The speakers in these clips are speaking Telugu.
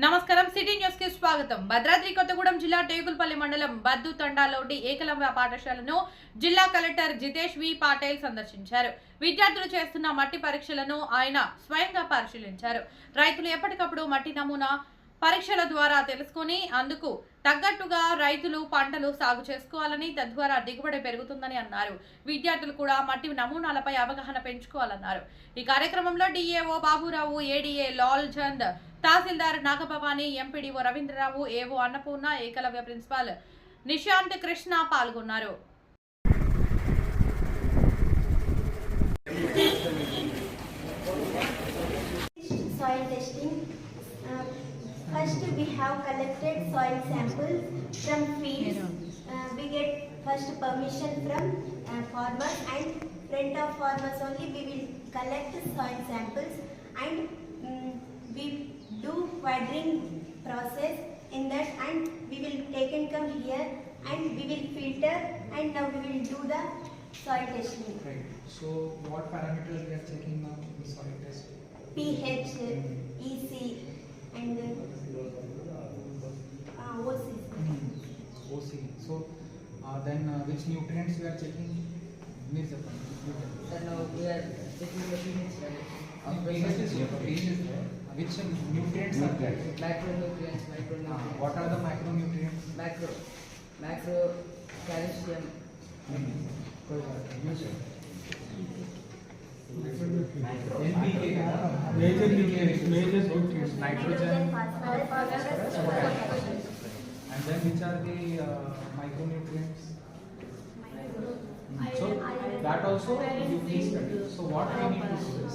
నమస్కారం. సిటీ న్యూస్కి స్వాగతం. భద్రాద్రి కొత్తగూడెం జిల్లా టేగులపల్లి మండలం బద్దు తండాలోని ఏకలవ్య పాఠశాలను జిల్లా కలెక్టర్ జితేష్ వి. పాటేల్ సందర్శించారు. విద్యార్థులు చేస్తున్న మట్టి పరీక్షలను ఆయన స్వయంగా పరిశీలించారు. రైతులు ఎప్పటికప్పుడు మట్టి నమూనా పరీక్షల ద్వారా తెలుసుకొని అందుకు తగ్గట్టుగా రైతులు పంటలు సాగు చేసుకోవాలని తద్వారా దిగుబడి పెరుగుతుందని అన్నారు. విద్యార్థులు కూడా మట్టి నమూనాలపై అవగాహన పెంచుకోవాలన్నారు. ఈ కార్యక్రమంలో డిఏఓ బాబురావు ఏడీఏ లాల్ చంద్ తహసీల్దార్ Nagabhavani MPDO Ravindrarao AO Annapurna Ekalavya principal Nishant Krishna పాల్గొన్నారు soil testing. Uh, first, we have collected soil samples from fields. Uh, we get first permission from uh, farmers and front of farmers only we will collect soil samples and do process in that and we will take and come here and we will filter and now we will do the soil testing. Right. So what parameters we are checking now in the soil test? pH, EC, and uh, OC. OC. So uh, then uh, which nutrients we are checking? Means the Then uh, we are taking the pH value. uh, pH is here. pH is there. Which nutrients are there? Macronutrients, Uh, micronutrients. what are the macronutrients? Macro, macro, calcium. NPK. Major NPK, major nutrients. Nitrogen. phosphorus, And then which are the uh, micronutrients? So that also you please study. So what we need to do is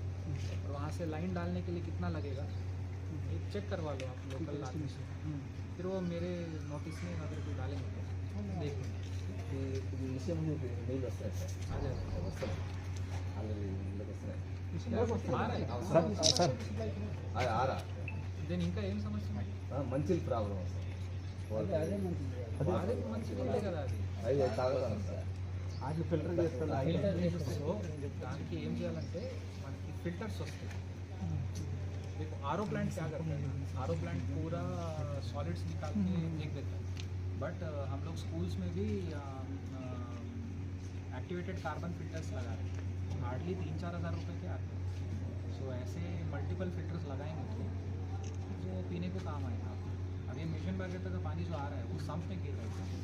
panchayat से भी आप पता करो और वहाँ से लाइन डालने के लिए कितना लगेगा एक चेक करवा लो आप लोकल आदमी से फिर वो मेरे नोटिस में अगर कोई डालेंगे तो देख लेंगे ఇది విషయం మీకు మెయిల్ వస్తాయి సార్ आ जाएगा వస్తాయి ఆల్రెడీ ఇందులోకి వస్తున్నాయి आ रहा है సార్ సార్ అది ఆరా దీని ఇంకా ఏం సమస్య ఆ, మంచి ప్రాబ్లం వస్తుంది అదే మంచిగా ఉండే కదా అది అది తాగుతాను సార్ అది ఫిల్టర్ చేస్తాను సో దానికి ఏం చేయాలంటే మనకి फिल्टर्स వస్తాయి देखो आर प्लांट क्या करता है आर प्लांट पूरा सॉलिड्स निकाल के फेंक देता है बट हम लोग स्कूल्स में भी एक्टिवेटेड कार्बन फिल्टर्स लगा रहे हैं हार्डली तीन चार हज़ार रुपये के आते हैं सो ऐसे मल्टीपल फिल्टर्स लगाएंगे तो जो पीने को काम आएगा अब ये मिशन बगैर का पानी जो आ रहा है वो संप में गिर रहा है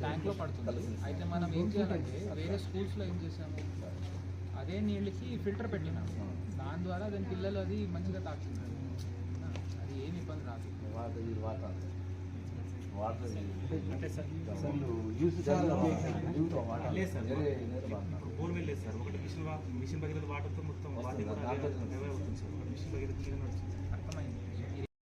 ట్యాంక్లో పడుతుంది అయితే మనం ఏం చేయాలంటే వేరే స్కూల్స్లో ఏం చేసాము అదే నీళ్ళకి ఫిల్టర్ పెట్టినాము దాని ద్వారా దాని పిల్లలు అది మంచిగా తాగుతున్నారు అది ఏమి ఇబ్బంది రాదు బోర్వెల్ లేదు సార్ ఒకటి మిషన్ వా- మిషన్ భగీరథ వాటర్తో మొత్తం వాటి కూడా దాంతో అవే అవే అవుతుంది సార్ ఒకటి మిషన్ భగీరథ కింద నడుస్తుంది sir.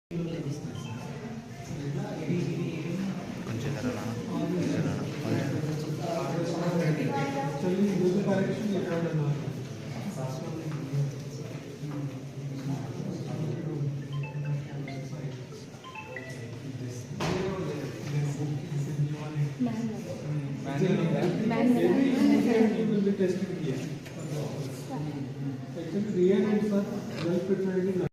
Actually, Rian and sir well prepared in